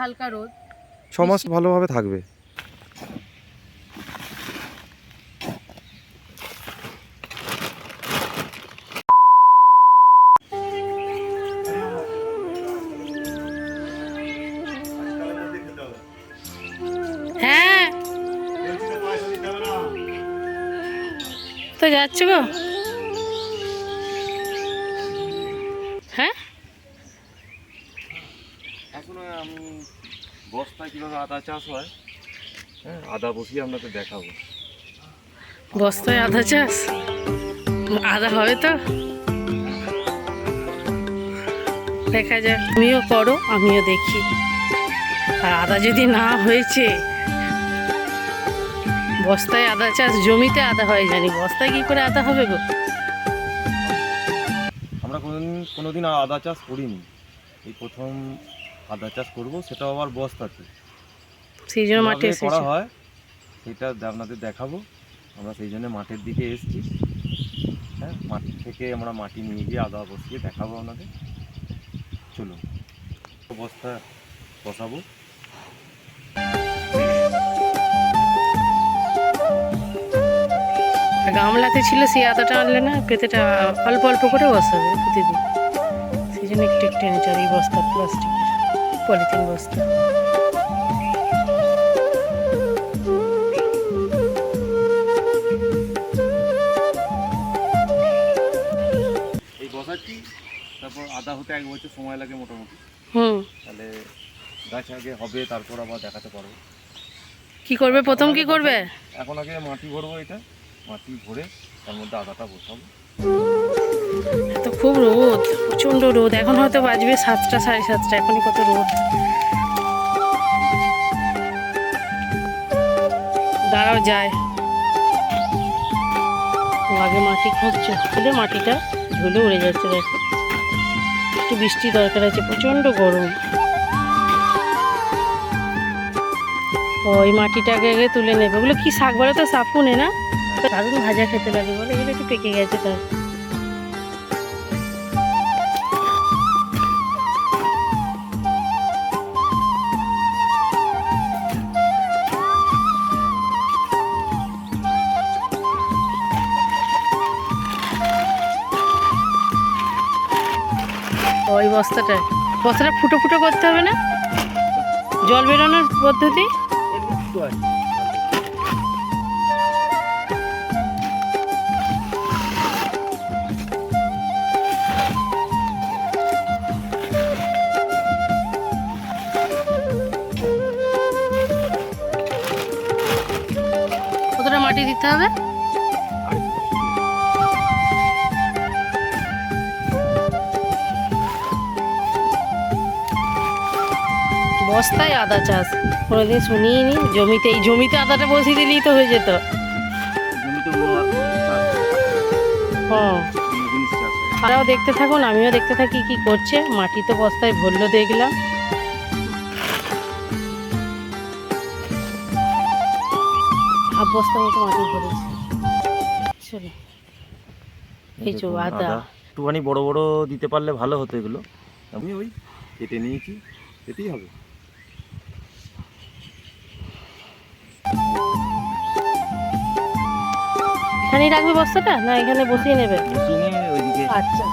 হালকা রোদ ছ মাস ভালোভাবে থাকবে। হ্যাঁ। তো যাচ্ছ গো হ্যাঁ এখন আমি বস্তায় কীভাবে আদা চাষ হয় হ্যাঁ আদা বসিয়ে আপনাকে দেখাবো। বস্তায় আদা চাষ? আদা হবে তো? দেখা যাক তুমিও করো আমিও দেখি। আর আদা যদি না হয়েছে বস্তায় আদা চাষ জমিতে আদা হয় জানি। বস্তায় কি করে আদা হবে গো? আমরা কোনোদিন কোনোদিন আদা চাষ করিনি। এই প্রথম আদা চাষ করব সেটাও আবার বস্তাতে। সেই জন্য মাঠে করা হয়। সেটা আপনাদের দেখাবো। আমরা সেই জন্য মাঠের দিকে এসেছি। হ্যাঁ মাঠ থেকে আমরা মাটি নিয়ে গিয়ে আদা বসিয়ে দেখাবো আপনাদের। চলুন বস্তা বসাবো। গামলাতে ছিল সেই আদাটা আনলে না পেতেটা অল্প অল্প করে বসাবে প্রতিদিন। সেই জন্য একটু একটু এনেছে আর এই বস্তা প্লাস্টিকের পলিথিন বস্তা। হতে এক বছর সময় লাগে মোটামুটি। হুম। তাহলে গাছ আগে হবে তারপর আবার দেখাতে পারব। কি করবে? প্রথম কি করবে? এখন আগে মাটি ভরবো এটা। মাটি ভরে তার মধ্যে আদাটা বসাবো। তো খুব রোদ প্রচণ্ড রোদ। এখন হয়তো বাজবে সাতটা সাড়ে সাতটা। এখনই কত রোদ। দাঁড়াও যায় আগে মাটি খুঁজছে। খুলে মাটিটা ধুলে উড়ে যাচ্ছে দেখো। একটু বৃষ্টি দরকার আছে, প্রচণ্ড গরম। ওই মাটিটাকে আগে তুলে নেবে। ওগুলো কি শাক বলে তো, সাফুনে না? দারুণ ভাজা খেতে লাগে বলে, এগুলো একটু পেকে গেছে তার। ওই বস্তাটা বস্তাটা ফুটো ফুটো করতে হবে না? জল বেরোনোর পদ্ধতি? কতটা মাটি দিতে হবে? বস্তায় আদা চাষ। কোনোদিন শুনিয়ে নি জমিতে এই জমিতে আদাটা বসিয়ে দিলেই তো হয়ে যেত। হ্যাঁ। তারাও দেখতে থাকুন আমিও দেখতে থাকি কি করছে। মাটি তো বস্তায় ভরলো দেখলাম। হাফ মতো মাটি ভরেছে। চলো। এই যে আদা। একটুখানি বড় বড় দিতে পারলে ভালো হতো এগুলো। আমি ওই কেটে নিয়েছি এতেই হবে। এখানেই রাখবে বস্তাটা? না এখানে বসিয়ে নেবে? আচ্ছা।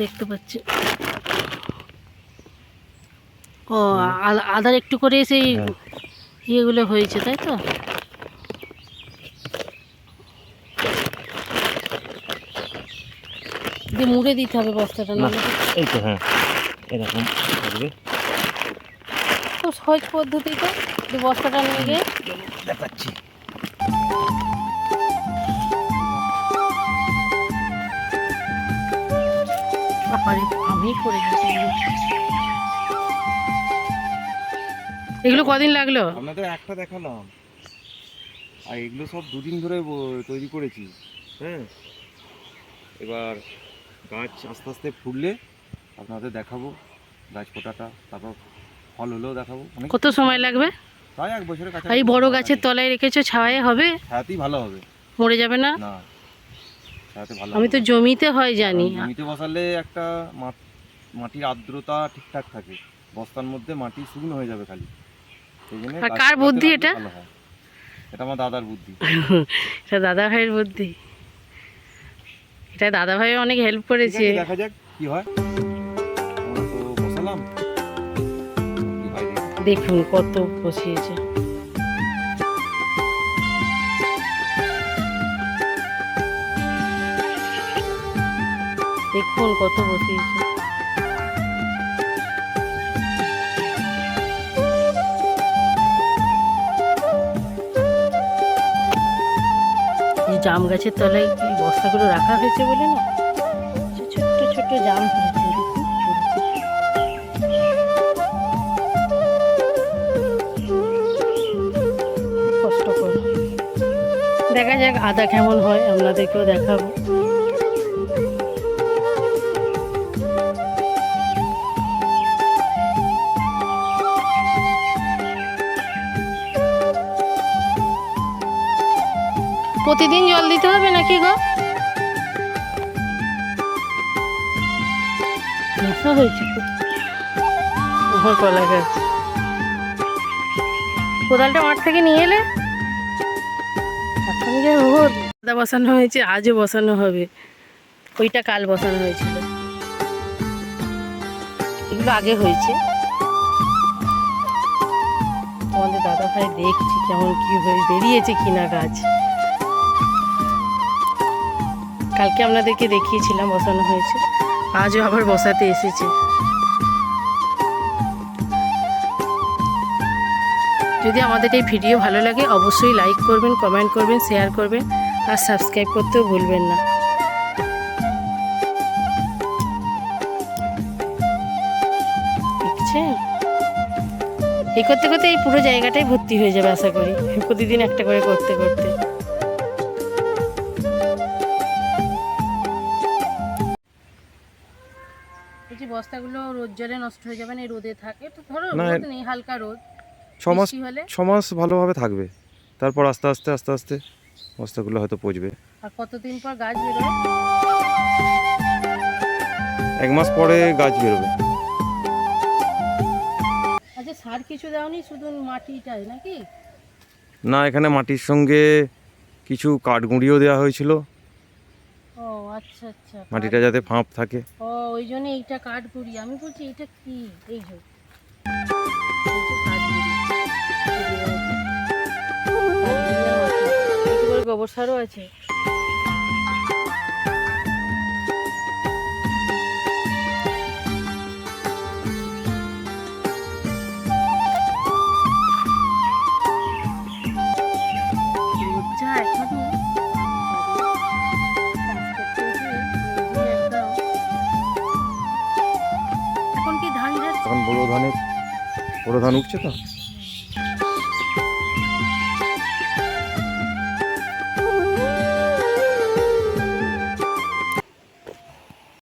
দেখতে পাচ্ছি। ও আ- আদার একটু করে সেই হ্যাঁ। ইয়েগুলো হয়েছে তাই তো? দিয়ে মুড়ে দিতে হবে বস্তাটা না। এই তো হ্যাঁ। এরকম খুব সহজ পদ্ধতিতে বস্তাটা নিয়ে গিয়ে দেখাচ্ছি। আমি করে এগুলো কদিন লাগল? আপনাদের একটা দেখালাম। আর এগুলো সব দুদিন ধরে তৈরি করেছি। হ্যাঁ? এবার গাছ আস্তে আস্তে ফুললে আপনাদের দেখাবো গাছ ফোটাটা তারপর ফল হলেও দেখাবো। কত সময় লাগবে? প্রায় এক বছরের কাছে এই বড় গাছের তলায় রেখেছো ছাওয়ায় হবে? ছায়াতেই ভালো হবে। মরে যাবে না? না তাতে ভালো আমি তো জমিতে হয় জানি। জমিতে বসালে একটা মাটির আর্দ্রতা ঠিকঠাক থাকে। বস্তার মধ্যে মাটি শুকনো হয়ে যাবে খালি। আর কার বুদ্ধি এটা? এটা আমার দাদার বুদ্ধি। এটা দাদা ভাইয়ের বুদ্ধি। এটা দাদা ভাই অনেক হেল্প করেছে। দেখা যাক কি হয়। দেখুন কত বসিয়েছে। দেখুন কত বসিয়েছে। জাম গাছের তলায় বস্তাগুলো রাখা হয়েছে বলে না? ছোট্ট ছোট্ট জাম হয়েছে। দেখা যাক আদা কেমন হয়, আপনাদেরকেও দেখাবো। প্রতিদিন জল দিতে হবে নাকি গো? হয়েছে। কলা গাছ। কোদালটা মাঠ থেকে নিয়ে এলে? এখন যে রোদ আদা বসানো হয়েছে, আজও বসানো হবে। ওইটা কাল বসানো হয়েছিল। এগুলো আগে হয়েছে। আমাদের দাদা ভাই দেখছি কেমন কি হয়ে বেরিয়েছে কিনা গাছ। কালকে আপনাদেরকে দেখিয়েছিলাম বসানো হয়েছে। আজও আবার বসাতে এসেছে। যদি আমাদের এই ভিডিও ভালো লাগে অবশ্যই লাইক করবেন কমেন্ট করবেন শেয়ার করবেন আর সাবস্ক্রাইব করতেও ভুলবেন না। দেখছেন? এই করতে করতে এই পুরো জায়গাটাই ভর্তি হয়ে যাবে আশা করি। প্রতিদিন একটা করে করতে করতে। এই যে বস্তাগুলো রোদ জলে নষ্ট হয়ে যাবে না রোদে থাকে তো ধরো রোদ নেই হালকা রোদ। ছ মাস বৃষ্টি হলে? ছ ভালোভাবে থাকবে। তারপর আস্তে আস্তে আস্তে আস্তে বস্তাগুলো হয়তো পচবে। আর কতদিন পর গাছ বেরোয় এক মাস পরে গাছ বেরোবে। আচ্ছা সার কিছু দাওনি? শুধু মাটিটাই নাকি? না এখানে মাটির সঙ্গে কিছু কাঠগুঁড়িও দেওয়া হয়েছিল। ও আচ্ছা আচ্ছা। মাটিটা যাতে ফাঁপ থাকে। ও ওই জন্য এইটা কাঠগুড়ি। আমি বলছি এটা কি? এই যে। গোবর সারও আছে এখনও বড়ো ধানের বড়ো ধান উঠছে তো?